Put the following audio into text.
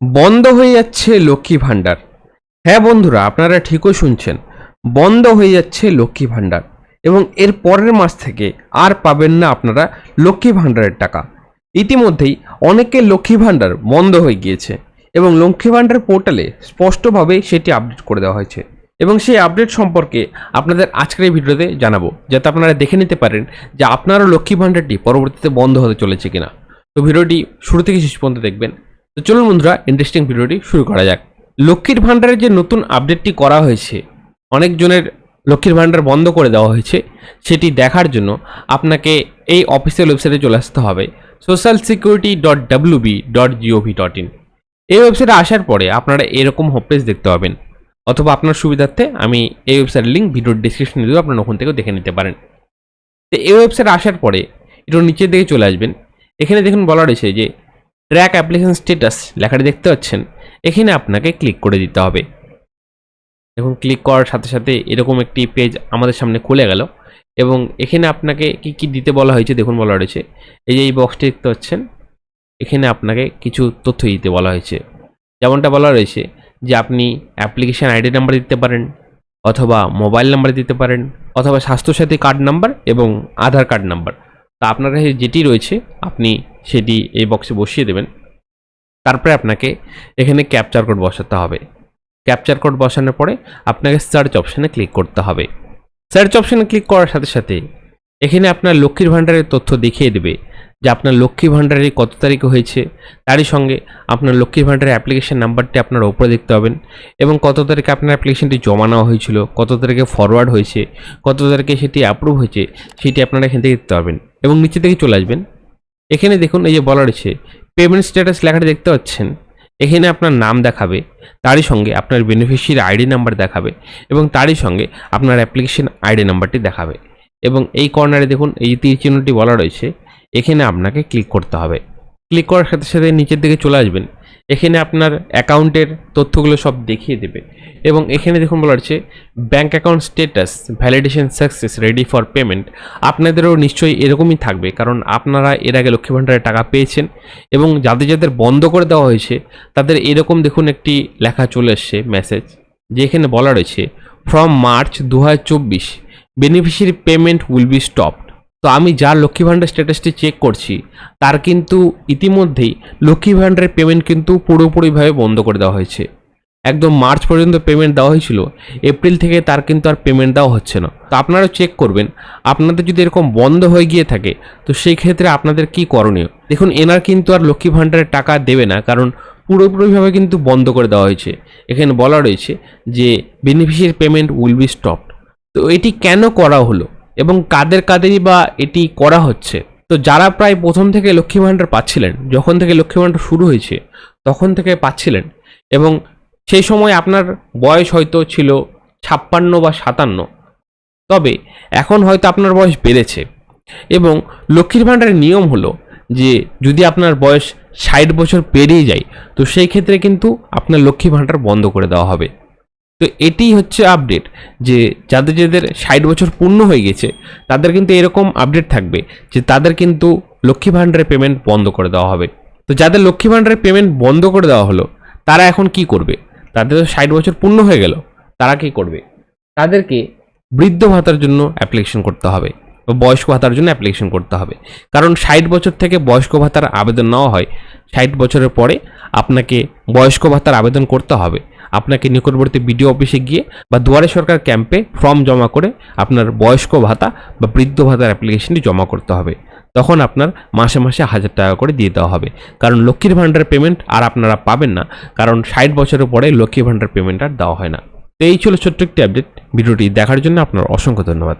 বন্ধ হয়ে যাচ্ছে লক্ষ্মী ভাণ্ডার। হ্যাঁ বন্ধুরা, আপনারা ঠিকই শুনছেন। বন্ধ হয়ে যাচ্ছে লক্ষ্মী ভাণ্ডার এবং এর পরের মাস থেকে আর পাবেন না আপনারা লক্ষ্মী ভাণ্ডারের টাকা। ইতিমধ্যেই অনেকের লক্ষ্মী ভাণ্ডার বন্ধ হয়ে গিয়েছে এবং লক্ষ্মী ভাণ্ডার পোর্টালে স্পষ্টভাবে সেটি আপডেট করে দেওয়া হয়েছে এবং সেই আপডেট সম্পর্কে আপনাদের আজকের এই ভিডিওতে জানাব, যাতে আপনারা দেখে নিতে পারেন যে আপনারও লক্ষ্মী ভাণ্ডারটি পরবর্তীতে বন্ধ হতে চলেছে কিনা। তো ভিডিওটি শুরু থেকে শেষ পর্যন্ত দেখবেন। তো চলুন বন্ধুরা ইন্টারেস্টিং ভিডিওটি শুরু করা যাক। লক্ষ্মীর ভাণ্ডারের যে নতুন আপডেটটি করা হয়েছে, অনেকজনের লক্ষ্মীর ভাণ্ডার বন্ধ করে দেওয়া হয়েছে, সেটি দেখার জন্য আপনাকে এই অফিসিয়াল ওয়েবসাইটে চলে আসতে হবে social security dot WB dot GOV dot in এই ওয়েবসাইটে আসার পরে আপনারা এরকম হোমপেজ দেখতে পাবেন, অথবা আপনার সুবিধার্থে আমি এই ওয়েবসাইটের লিঙ্ক ভিডিওর ডিসক্রিপশনে দিয়েও আপনারা ওখান থেকেও দেখে নিতে পারেন। তো এই ওয়েবসাইটে আসার পরে একটু নিচের দিকে চলে আসবেন, এখানে দেখুন বলা রয়েছে যে ট্র্যাক অ্যাপ্লিকেশন স্ট্যাটাস লেখাটি দেখতে পাচ্ছেন, এখানে আপনাকে ক্লিক করে দিতে হবে। দেখুন ক্লিক করার সাথে সাথে এরকম একটি পেজ আমাদের সামনে খুলে গেল এবং এখানে আপনাকে কি কি দিতে বলা হয়েছে দেখুন বলা রয়েছে। এই যে এই বক্সটি দেখতে পাচ্ছেন, এখানে আপনাকে কিছু তথ্য দিতে বলা হয়েছে। যেমনটা বলা রয়েছে যে আপনি অ্যাপ্লিকেশন আইডি নাম্বার দিতে পারেন অথবা মোবাইল নাম্বার দিতে পারেন অথবা স্বাস্থ্যসাথী কার্ড নাম্বার এবং আধার কার্ড নাম্বার তা আপনার কাছে যেটি রয়েছে, আপনি সেটি এই বক্সে বসিয়ে দেবেন। তারপরে আপনাকে এখানে ক্যাপচার কোড বসাতে হবে। ক্যাপচার কোড বসানোর পরে আপনাকে সার্চ অপশানে ক্লিক করতে হবে। সার্চ অপশানে ক্লিক করার সাথে সাথে এখানে আপনার লক্ষ্মীর ভাণ্ডারের তথ্য দেখিয়ে দেবে যে আপনার লক্ষ্মী ভাণ্ডারের কত তারিখে হয়েছে। তারই সঙ্গে আপনার লক্ষ্মীর ভাণ্ডারের অ্যাপ্লিকেশন নাম্বারটি আপনার ওপরে দেখতে পাবেন এবং কত তারিখে আপনার অ্যাপ্লিকেশনটি জমা নেওয়া হয়েছিল, কত তারিখে ফরওয়ার্ড হয়েছে, কত তারিখে সেটি অ্যাপ্রুভ হয়েছে, সেটি আপনারা এখান থেকে দেখতে পাবেন এবং নিচে থেকে চলে আসবেন। এখানে দেখুন, এই যে বলা রয়েছে পেমেন্ট স্ট্যাটাস লেখাটা দেখতে পাচ্ছেন। এখানে আপনার নাম দেখাবে, তারই সঙ্গে আপনার বেনিফিশিয়ারি আইডি নাম্বার দেখাবে এবং তারই সঙ্গে আপনার অ্যাপ্লিকেশন আইডি নাম্বারটি দেখাবে। এবং এই কর্নারে দেখুন, এই তীর চিহ্নটি বলা রয়েছে, এখানে আপনাকে ক্লিক করতে হবে। ক্লিক করার সাথে সাথে নিচের দিকে চলে আসবেন। এখানে আপনার অ্যাকাউন্টের তথ্যগুলো সব দেখিয়ে দেবে। এবং এখানে দেখুন বলা হচ্ছে bank account status validation success ready for payment আপনাদেরও নিশ্চয়ই এরকমই থাকবে, কারণ আপনারা এর আগে লক্ষ্মী ভাণ্ডারের টাকা পেয়েছেন এবং যাদের যাদের বন্ধ করে দেওয়া হয়েছে, তাদের এরকম দেখুন একটি লেখা চলে এসছে মেসেজ যে এখানে বলা রয়েছে ফ্রম মার্চ দু হাজার চব্বিশ beneficiary payment will be stopped তো আমি যার লক্ষ্মী ভাণ্ডার স্ট্যাটাসটি চেক করছি, তার কিন্তু ইতিমধ্যেই লক্ষ্মী ভাণ্ডারের পেমেন্ট কিন্তু পুরোপুরিভাবে বন্ধ করে দেওয়া হয়েছে। একদম মার্চ পর্যন্ত পেমেন্ট দেওয়া হয়েছিল, এপ্রিল থেকে তার কিন্তু আর পেমেন্ট দেওয়া হচ্ছে না। তো আপনারা চেক করবেন, আপনাদের যদি এরকম বন্ধ হয়ে গিয়ে থাকে, তো সেই ক্ষেত্রে আপনাদের কি করণীয়? দেখুন, এনার কিন্তু আর লক্ষ্মী ভাণ্ডারের টাকা দেবে না, কারণ পুরোপুরিভাবে কিন্তু বন্ধ করে দেওয়া হয়েছে। এখানে বলা রয়েছে যে beneficiary payment will be stopped তো এটি কেন করা হলো? এবং কাদের কাদেরই বা এটি করা হচ্ছে। তো যারা প্রায় প্রথম থেকে লক্ষ্মী ভাণ্ডার পাচ্ছিলেন, যখন থেকে লক্ষ্মী ভাণ্ডার শুরু হয়েছে, তখন থেকে পাচ্ছিলেন। এবং সেই সময় আপনার বয়স হয়তো ছিল ছাপ্পান্ন বা সাতান্ন। তবে এখন হয়তো আপনার বয়স বেড়েছে। এবং লক্ষ্মীর ভাণ্ডারের নিয়ম হলো যে, যদি আপনার বয়স ষাট বছর পেরিয়ে যায়, তো সেই ক্ষেত্রে কিন্তু আপনার লক্ষ্মী ভাণ্ডার বন্ধ করে দেওয়া হবে। তো এটিই হচ্ছে আপডেট যে যাদের যাদের ষাট বছর পূর্ণ হয়ে গেছে, তাদের কিন্তু এরকম আপডেট থাকবে, যে তাদের কিন্তু লক্ষ্মী ভাণ্ডারের পেমেন্ট বন্ধ করে দেওয়া হবে। তো যাদের লক্ষ্মী ভাণ্ডারের পেমেন্ট বন্ধ করে দেওয়া হলো, তারা এখন কি করবে? তাদের তো ষাট বছর পূর্ণ হয়ে গেল, তারা কি করবে? তাদেরকে বৃদ্ধ ভাতার জন্য অ্যাপ্লিকেশন করতে হবে বয়স্ক ভাতার জন্য অ্যাপ্লিকেশন করতে হবে। কারণ ষাট বছর থেকে বয়স্ক ভাতার আবেদন নেওয়া হয়, ষাট বছরের পরে আপনাকে বয়স্ক ভাতার আবেদন করতে হবে। আপনাকে নিকটবর্তী বিডিও অফিসে গিয়ে বা দুয়ারে সরকার ক্যাম্পে ফর্ম জমা করে আপনার বয়স্ক ভাতা বা বৃদ্ধ ভাতার অ্যাপ্লিকেশনটি জমা করতে হবে। তখন আপনার মাসে মাসে হাজার টাকা করে দিয়ে দেওয়া হবে। কারণ লক্ষ্মীর ভাণ্ডার পেমেন্ট আর আপনারা পাবেন না, কারণ ষাট বছরের পরে লক্ষ্মীর ভাণ্ডার পেমেন্ট আর দেওয়া হয় না। তো এই ছিল ছোট্ট একটি আপডেট ভিডিওটি দেখার জন্য আপনার অসংখ্য ধন্যবাদ।